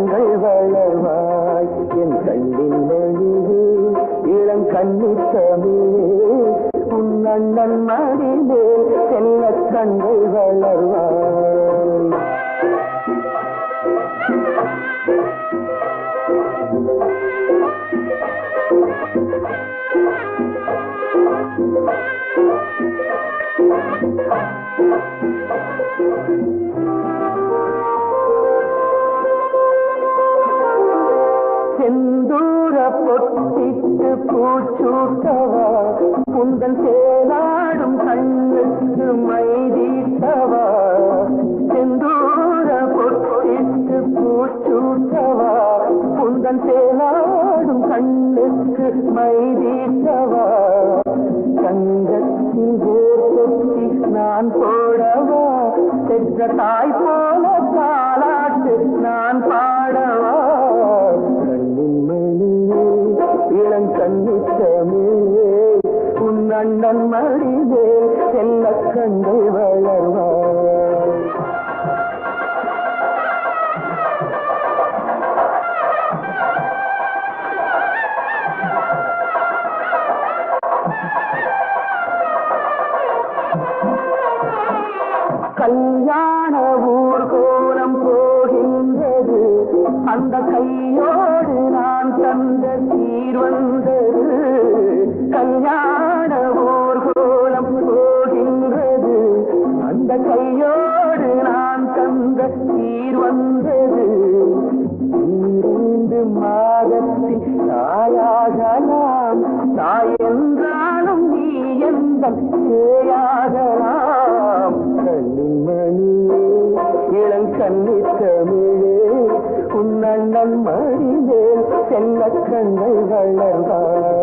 கண்கள் வளர்வாய் என் கண்ணின் மொழியே இளம் கண்ணித்தமிழே உன் அண்ணன் மடிவே செல்ல கண்கள் வளர்வாய். பொட்டிட்டு பூச்சூட்டவா? குந்தன் சேலாடும் கண்ணுக்கு மைதீட்டவா? செந்தூர பொட்டிட்டு பூச்சூட்டவா? குந்தன் சேலாடும் கண்ணுக்கு மைதீட்டவா? தங்கத்தின் நான் போடவா? பெற்ற தாய் போ உன் அண்ணன் மடிவே செல்ல கண்கள் வளர்வாய் கல்யாண ஊர்கோலம் போகின்றது. அந்த கையோடு நான் தந்த தீர்வந்தது கல்யாண தாயாகலாம். தாய் என்றாலும் நீ எந்த சேயாகலாம் கண்ணிமணியே இளங்கண்ணி தமிழே உன் மடிமேல் செல்ல கண்ணை வளர்வாய்.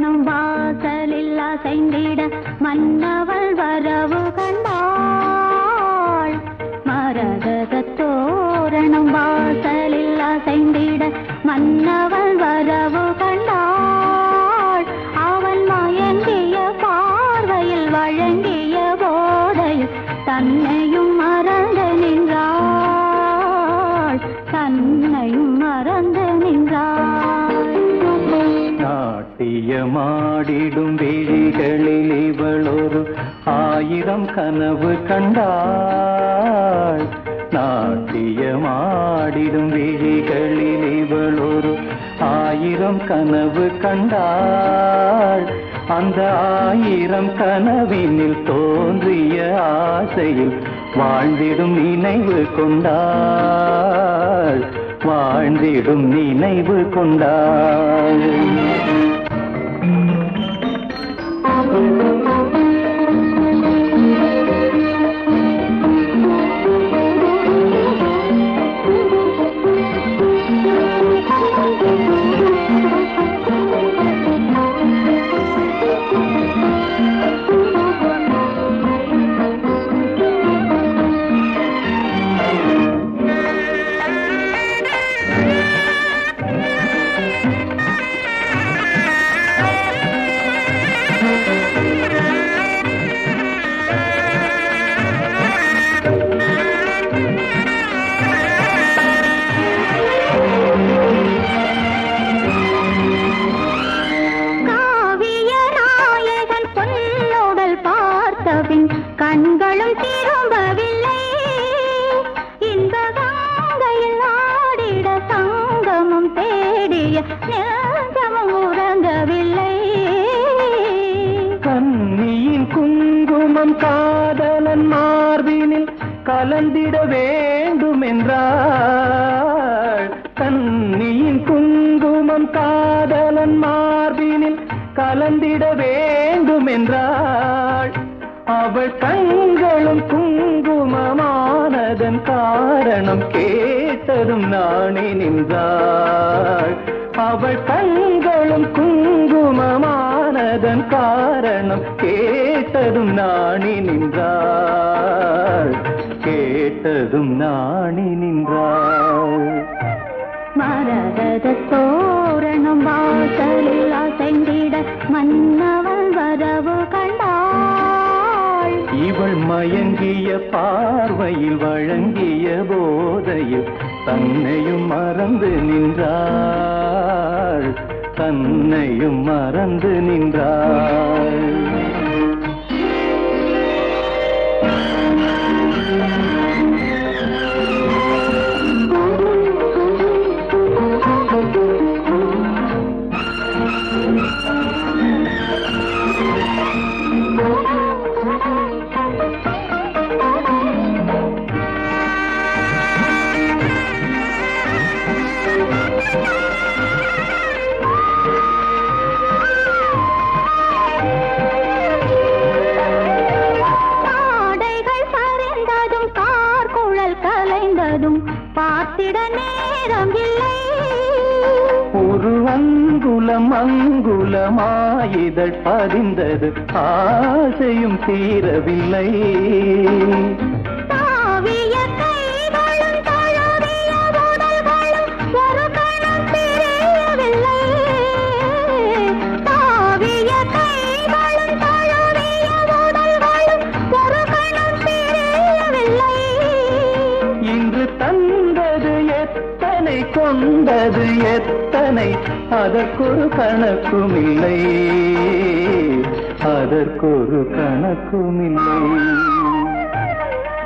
தோரணம் வாசலில் அசைந்திட மன்னவள் வரவு கண்ட ஆயிரம் கனவு கண்டாள். நாட்டியமாடிடும் விழிகளில் இவளொரு ஆயிரம் கனவு கண்டாள். அந்த ஆயிரம் கனவினில் தோன்றிய ஆசையில் வாழ்ந்திடும் நினைவு கொண்டாள். வாழ்ந்திடும் நினைவு கொண்டாள். Thank you. பின் கண்களும் திரும்பவில்லை. இந்த கங்கையில் ஆடிட சங்கமும் தேடிய நெஞ்சமும் உறங்கவில்லை. கண்ணியின் குங்குமம் காதலன் மார்பினில் கலந்திட வேண்டும் என்றார் கேட்டதும் நாணி நின்றாள். அவள் கண்களும் குங்குமமானதன் காரணம் கேட்டதும் நாணி நின்றாள். கேட்டதும் நாணி நின்றாள். மரகத தோரணம் வாசலில் அசைந்திட மன்னவள் வரவு கண்டாள். இவள் மயங்கிய பார்வையில் வழங்கிய போதையில் தன்னையும் மறந்து நின்றாள் தன்னையும் மறந்து நின்றாள் Thank you. நேரம் இல்லை ஒரு அங்குலம் அங்குலமாயிதழ் பதிந்தது. ஆசையும் தீரவில்லை. கொண்டது எத்தனை? அதற்கொரு கணக்குமில்லை. அதற்கொரு கணக்குமில்லை.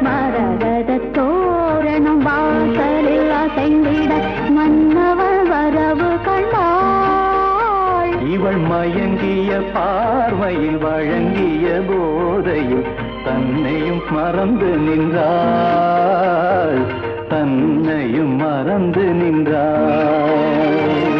மரகத தோரணம் வாசலில் அசைந்திட மன்னவள் வரவு கண்டாள். இவள் மயங்கிய பார்வையில் வழங்கிய போதையில் தன்னையும் மறந்து நின்றாள். தன்னையும் மறந்து நின்றார்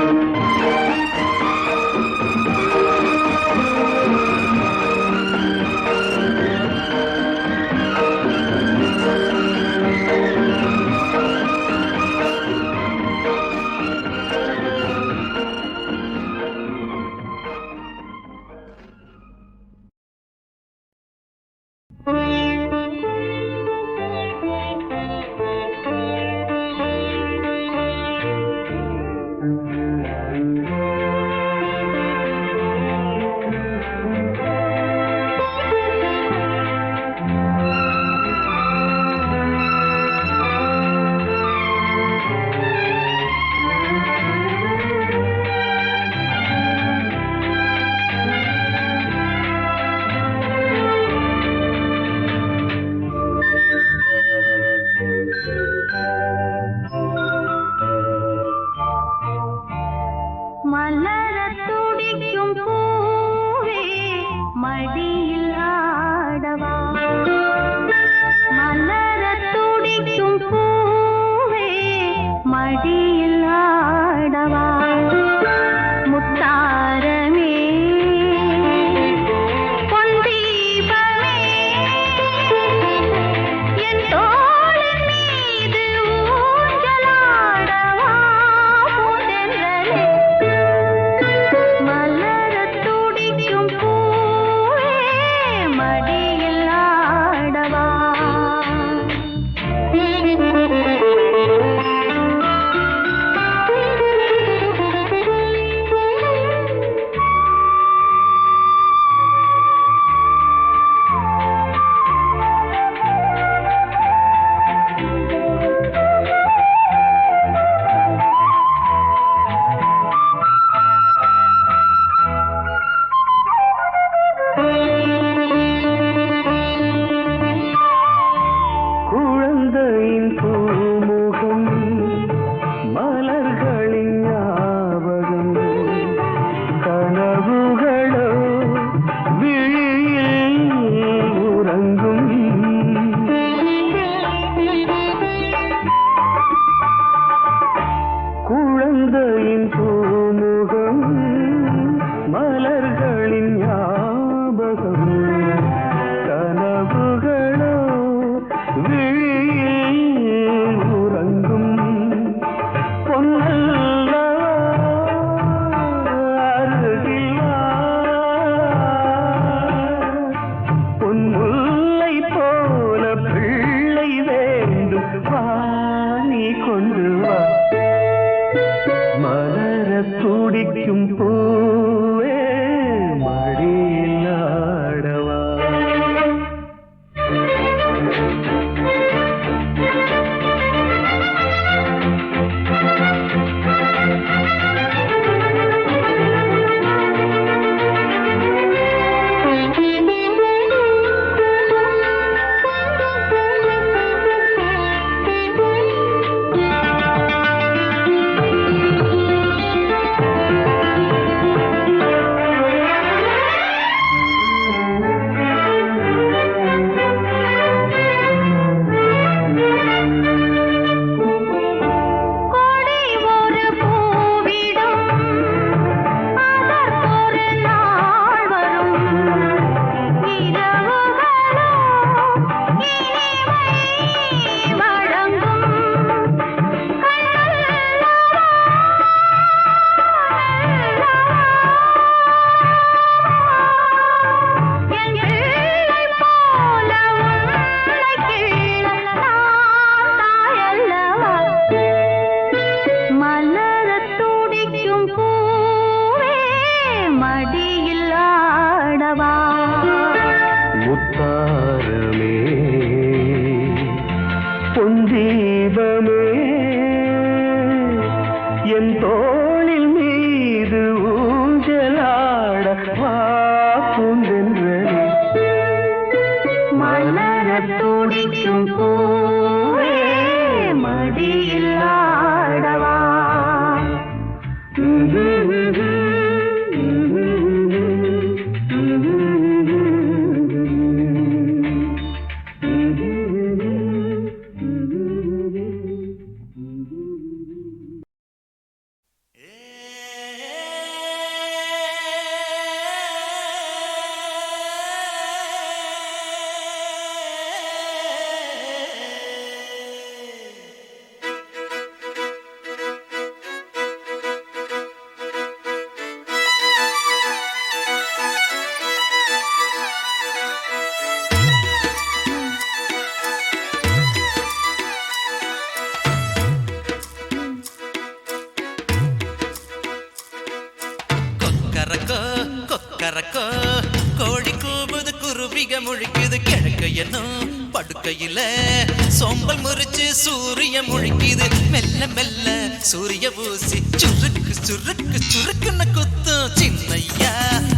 சூரிய பூசி சுருக்கு சுருக்கு சுருக்குன்னு குத்தும் சின்னையா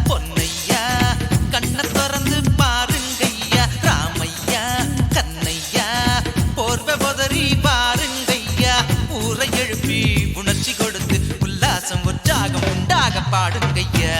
பொன்னையா. கண்ணை திறந்து பாருங்கய்யா ராமையா கண்ணையா. போர்வை உதறி பாருங்கய்யா. ஊரை எழுப்பி உணர்ச்சி கொடுத்து உல்லாசம் உற்சாகம் உண்டாக பாடுங்கய்யா.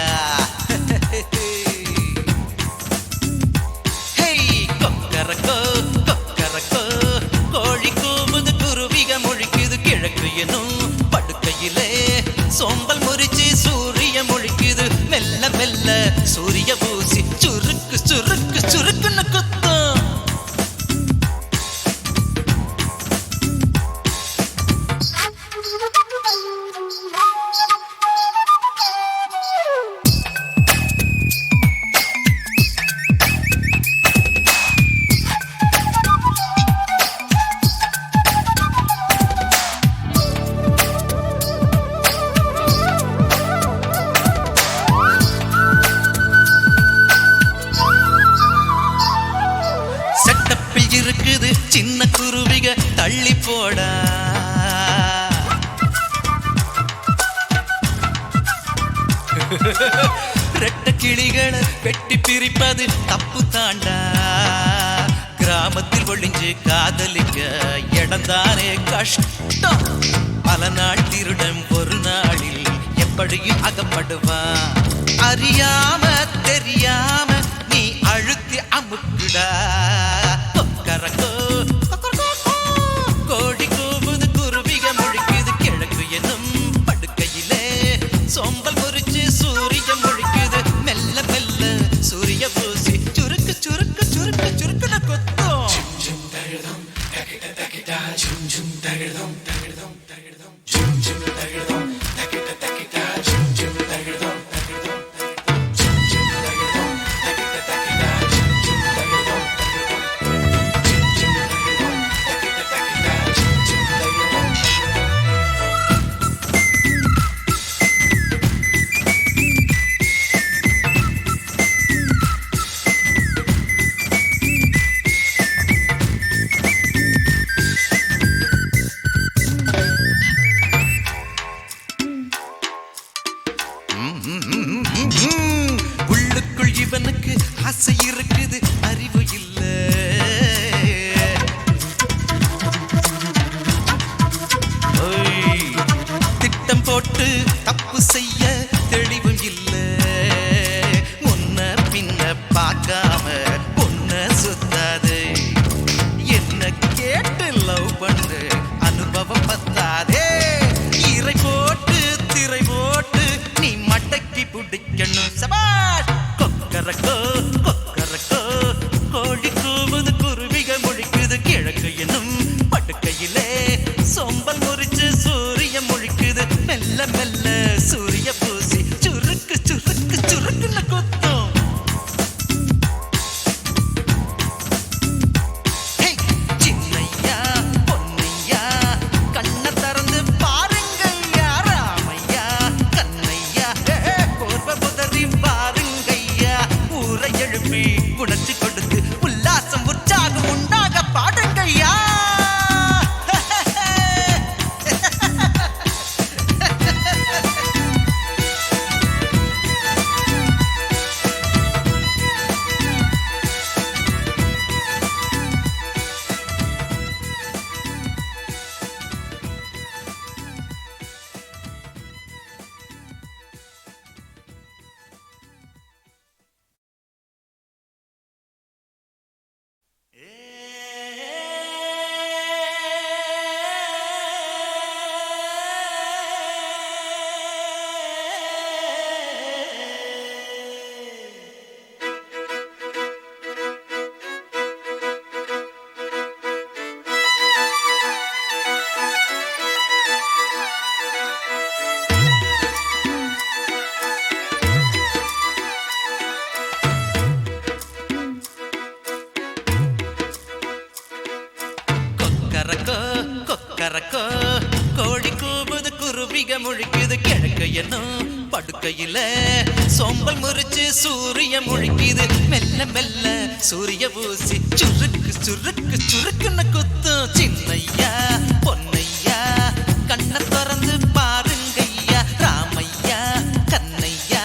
சின்ன குருவிக தள்ளி போடா. ரெட்ட கிளிகளை வெட்டி பிரிப்பது தப்பு தாண்டா. கிராமத்தில் ஒளிஞ்சு காதலிக்க இடம்தானே கஷ்டம். பல நாள் திருடன் ஒரு நாளில் எப்படியும் அகப்படுவான் அறியாம தெரியாம நீ அழுத்தி அமுக்குடா. கொக்கரக்கோ, Jangan முழிக்குது கிழக்க என்னும் படுக்கையில சோம்பல் முறிச்சு சூரிய முழிக்குது. மெல்ல மெல்ல சூரிய ஊசி சுருக்கு சுருக்கு சுருக்குன்னு குத்தும். சின்னையா பொன்னையா கண்ணை திறந்து பாருங்கய்யா. ராமையா கண்ணையா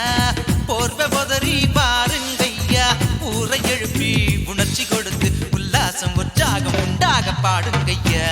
போர்வை உதறி பாருங்கய்யா ஊரை எழுப்பி உணர்ச்சி கொடுத்து உல்லாசம் உற்சாகம் உண்டாக பாடுங்கய்யா.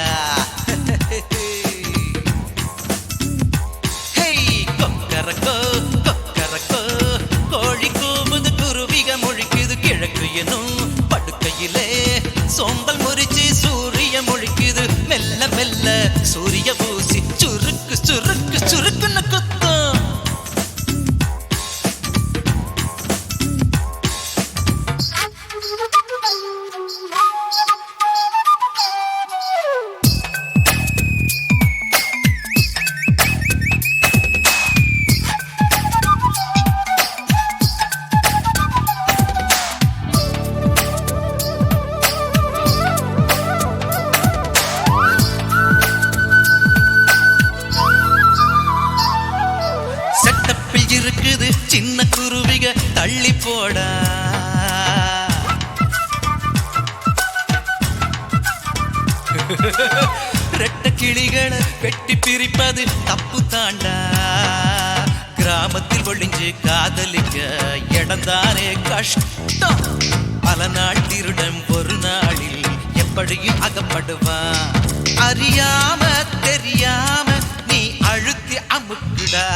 நாள் திருடன் ஒரு நாளில் எப்படியும் அகப்படுவான். அறியாம தெரியாம நீ அழுத்தி அமுக்குடா.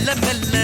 முழிக்குது மெல்ல